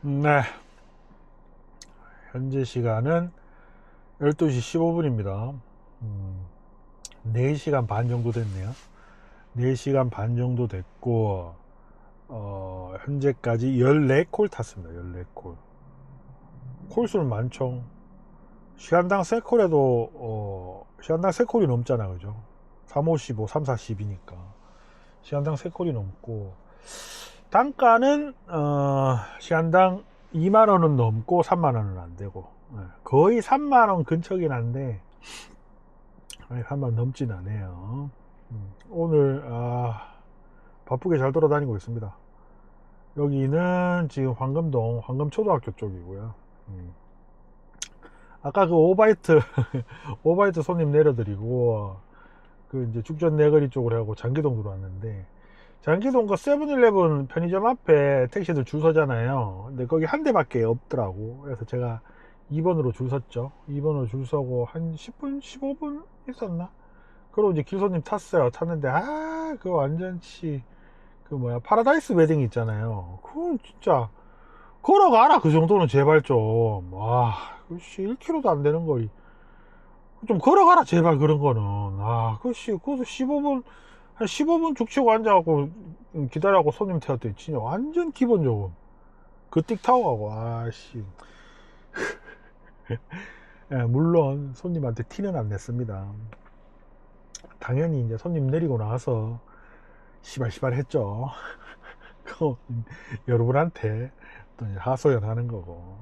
네. 현재 시간은 12시 15분입니다. 음, 4시간 반 정도 됐네요. 4시간 반 정도 됐고, 어, 현재까지 14콜 탔습니다. 14콜. 콜수는 많죠. 시간당 3콜에도, 어, 시간당 3콜이 넘잖아. 그죠? 3, 5, 15, 3, 4, 10이니까. 시간당 3콜이 넘고, 단가는 어, 시간당 2만 원은 넘고 3만 원은 안 되고 예, 거의 3만 원 근처긴 한데 아니, 3만 원 넘진 않아요. 음, 오늘 아, 바쁘게 잘 돌아다니고 있습니다. 여기는 지금 황금동 황금초등학교 쪽이고요. 음. 아까 그 오바이트 오바이트 손님 내려드리고 그 이제 죽전 내거리 쪽으로 하고 장기동 들어왔는데 장기동 그 세븐일레븐 편의점 앞에 택시들 줄 서잖아요. 근데 거기 한 대밖에 없더라고. 그래서 제가 2번으로 줄 섰죠. 2번으로 줄 서고 한 10분, 15분 있었나? 그리고 이제 길손님 탔어요. 탔는데 아, 그 완전치 그 뭐야 파라다이스 웨딩 있잖아요. 그건 진짜 걸어가라 그 정도는 제발 좀. 와, 그씨 1km도 안 되는 거리. 좀 걸어가라 제발 그런 거는. 아, 그씨 그것도 15분 한 15분 죽치고 앉아갖고 기다려갖고 손님 태웠더니 진짜 완전 기본적으로. 그 띡 타고 가고 아씨. 예, 물론 손님한테 티는 안 냈습니다. 당연히 이제 손님 내리고 나서 시발시발 했죠. 그 여러분한테 또 이제 하소연 하는 거고.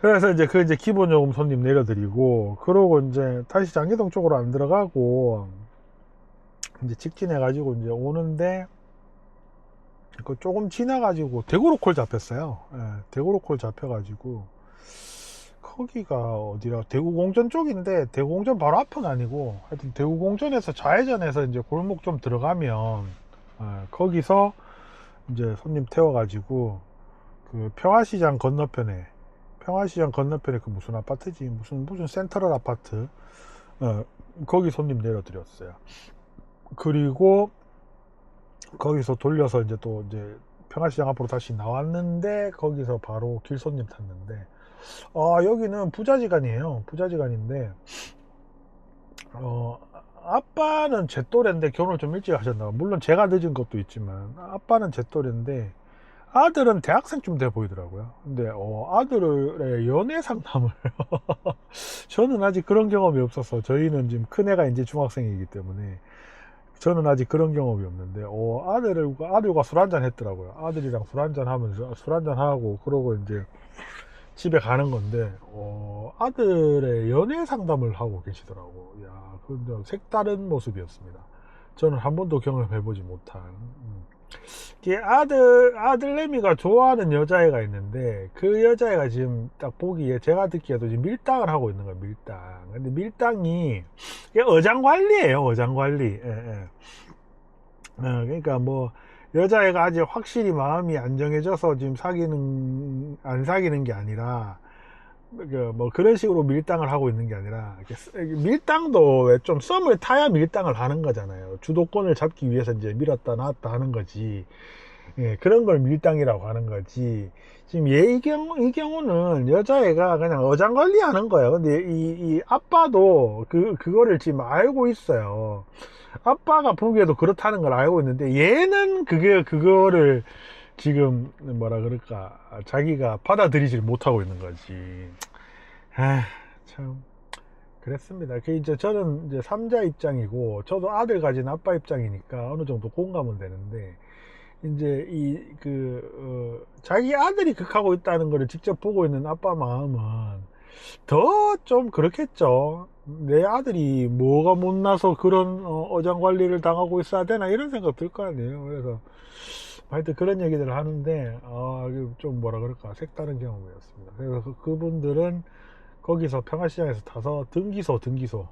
그래서 이제 그 이제 기본 요금 손님 내려드리고 그러고 이제 다시 장기동 쪽으로 안 들어가고 이제 직진해 가지고 이제 오는데 그 조금 지나 가지고 대구로콜 잡혔어요. 예, 대구로콜 잡혀 가지고 거기가 어디라 대구공전 쪽인데 대구공전 바로 앞은 아니고 하여튼 대구공전에서 좌회전해서 이제 골목 좀 들어가면 예, 거기서 이제 손님 태워 가지고 그 평화시장 건너편에 평화시장 건너편에 그 무슨 아파트지 무슨 무슨 센트럴 아파트 어, 거기 손님 내려드렸어요. 그리고 거기서 돌려서 이제 또 이제 평화시장 앞으로 다시 나왔는데 거기서 바로 길손님 탔는데 아 여기는 부자지간이에요. 부자지간인데 어 아빠는 제 또래인데 결혼을 좀 일찍 하셨나 봐. 물론 제가 늦은 것도 있지만 아빠는 제 또래인데 아들은 대학생쯤 돼 보이더라고요. 근데 어, 아들의 연애 상담을 저는 아직 그런 경험이 없어서 저희는 지금 큰애가 이제 중학생이기 때문에 저는 아직 그런 경험이 없는데 어, 아들과 아들과 술 한잔 했더라고요. 아들이랑 술 한잔 하면서 술 한잔 하고 그러고 이제 집에 가는 건데 어, 아들의 연애 상담을 하고 계시더라고. 야, 그 색다른 모습이었습니다. 저는 한 번도 경험해보지 못한. 음. 아들 아들내미가 좋아하는 여자애가 있는데 그 여자애가 지금 딱 보기에 제가 듣기에도 지금 밀당을 하고 있는 거예요 밀당 근데 밀당이 이게 어장 관리예요 어장 관리 예, 예. 어, 그러니까 뭐 여자애가 아직 확실히 마음이 안정해져서 지금 사귀는 안 사귀는 게 아니라 그 뭐 그런 식으로 밀당을 하고 있는 게 아니라 밀당도 왜 좀 썸을 타야 밀당을 하는 거잖아요. 주도권을 잡기 위해서 이제 밀었다 놨다 하는 거지. 예, 그런 걸 밀당이라고 하는 거지. 지금 얘이 경우 이 경우는 여자애가 그냥 어장관리 하는 거예요. 근데 이, 이 아빠도 그 그거를 지금 알고 있어요. 아빠가 보기에도 그렇다는 걸 알고 있는데 얘는 그게 그거를 지금 뭐라 그럴까 자기가 받아들이질 못하고 있는 거지. 아, 참 그랬습니다. 그 이제 저는 이제 삼자 입장이고 저도 아들 가진 아빠 입장이니까 어느 정도 공감은 되는데 이제 이그 어, 자기 아들이 극하고 있다는 것을 직접 보고 있는 아빠 마음은 더 좀 그렇겠죠. 내 아들이 뭐가 못나서 그런 어, 장 관리를 당하고 있어야 되나 이런 생각 들 거 아니에요. 그래서 하여튼 그런 얘기들을 하는데 아, 좀 뭐라 그럴까 색다른 경험이었습니다. 그래서 그, 그분들은 거기서 평화시장에서 타서 등기소 등기소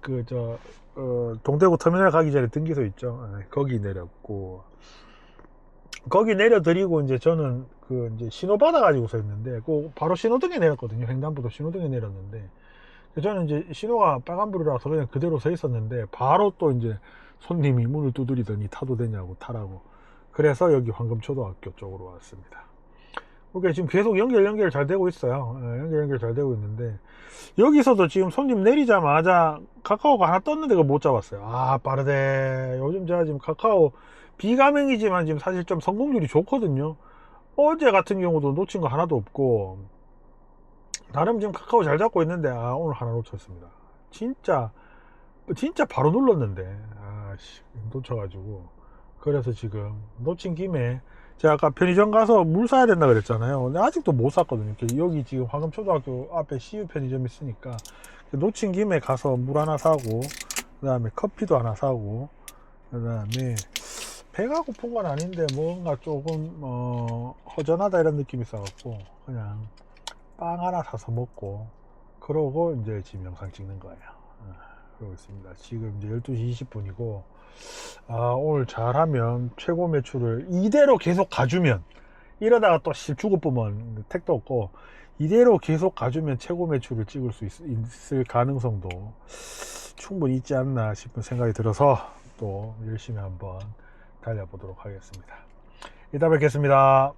그 저 어, 동대구 터미널 가기 전에 등기소 있죠. 네, 거기 내렸고 거기 내려드리고 이제 저는 그 이제 신호 받아가지고 서 있는데 그 바로 신호등에 내렸거든요. 횡단보도 신호등에 내렸는데 저는 이제 신호가 빨간불이라서 그냥 그대로 서 있었는데 바로 또 이제 손님이 문을 두드리더니 타도 되냐고 타라고 그래서 여기 황금초등학교 쪽으로 왔습니다. 그러니까 지금 계속 연결 연결 잘 되고 있어요. 예, 연결 연결 잘 되고 있는데 여기서도 지금 손님 내리자마자 카카오가 하나 떴는데 그걸 못 잡았어요. 아 빠르대. 요즘 제가 지금 카카오 비가맹이지만 지금 사실 좀 성공률이 좋거든요. 어제 같은 경우도 놓친 거 하나도 없고 나름 지금 카카오 잘 잡고 있는데 아 오늘 하나 놓쳤습니다. 진짜 진짜 바로 눌렀는데 아씨 놓쳐가지고 그래서 지금 놓친 김에 제가 아까 편의점 가서 물 사야 된다 그랬잖아요. 근데 아직도 못 샀거든요. 여기 지금 화금초등학교 앞에 CU 편의점 있으니까 놓친 김에 가서 물 하나 사고 그 다음에 커피도 하나 사고 그 다음에 배가 고픈 건 아닌데 뭔가 조금 어, 허전하다 이런 느낌이 있어갖고 그냥 빵 하나 사서 먹고 그러고 이제 지금 영상 찍는 거예요. 어, 그러고 있습니다. 지금 이제 12시 20분이고 아, 오늘 잘하면 최고 매출을 이대로 계속 가주면 이러다가 또 뻔면 택도 없고 이대로 계속 가주면 최고 매출을 찍을 수 있, 있을 가능성도 충분히 있지 않나 싶은 생각이 들어서 또 열심히 한번 달려보도록 하겠습니다. 이따 뵙겠습니다.